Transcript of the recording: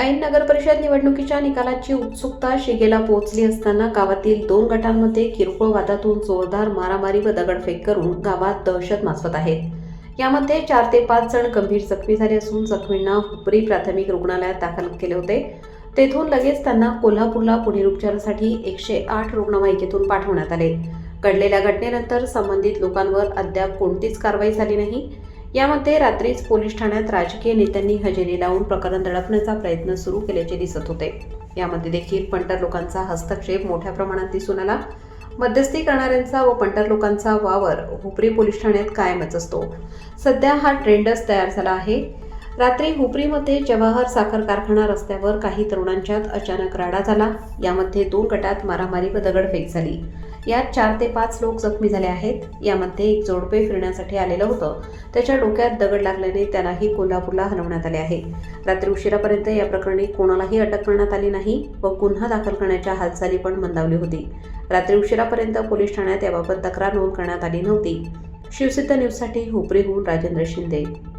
ऐन नगर परिषद निवडणुकीच्या निकालाची उत्सुकता शिगेला पोहोचली असताना गावातील दोन गटांमध्ये किरकोळ वादातून जोरदार मारामारी व दगडफेक करून गावात दहशत माजवत आहेत. यामध्ये चार ते पाच जण गंभीर जखमी झाले असून जखमींना हुपरी प्राथमिक रुग्णालयात दाखल केले होते. तेथून लगेच त्यांना कोल्हापूरला पुढील उपचारासाठी एकशे आठ रुग्णवाहिकेतून पाठवण्यात आले. घडलेल्या घटनेनंतर संबंधित लोकांवर अद्याप कोणतीच कारवाई झाली नाही. यामध्ये रात्रीच पोलीस ठाण्यात राजकीय नेत्यांनी हजेरी लावून प्रकरण दडपण्याचा प्रयत्न सुरू केल्याचे दिसत होते. यामध्ये देखील पंटर लोकांचा हस्तक्षेप मोठ्या प्रमाणात दिसून आला. मध्यस्थी करणाऱ्यांचा व पंटर लोकांचा वावर हुपरी पोलीस ठाण्यात कायमच असतो. सध्या हा ट्रेंडच तयार झाला आहे. रात्री हुपरीमध्ये जवाहर साखर कारखाना रस्त्यावर काही तरुणांच्यात अचानक राडा झाला. यामध्ये दोन गटात मारामारी व दगडफेक झाली. यात चार ते पाच लोक जखमी झाले आहेत. यामध्ये एक जोडपे फिरण्यासाठी आलेलं होतं. त्याच्या डोक्यात दगड लागल्याने त्यालाही कोल्हापूरला हलवण्यात आले आहे. रात्री उशिरापर्यंत या प्रकरणी कोणालाही अटक करण्यात आली नाही व गुन्हा दाखल करण्याच्या हालचाली पण मंदावली होती. रात्री उशिरापर्यंत पोलीस ठाण्यात याबाबत तक्रार नोंद करण्यात आली नव्हती. शिवसिद्ध न्यूजसाठी हुपरीहून राजेंद्र शिंदे.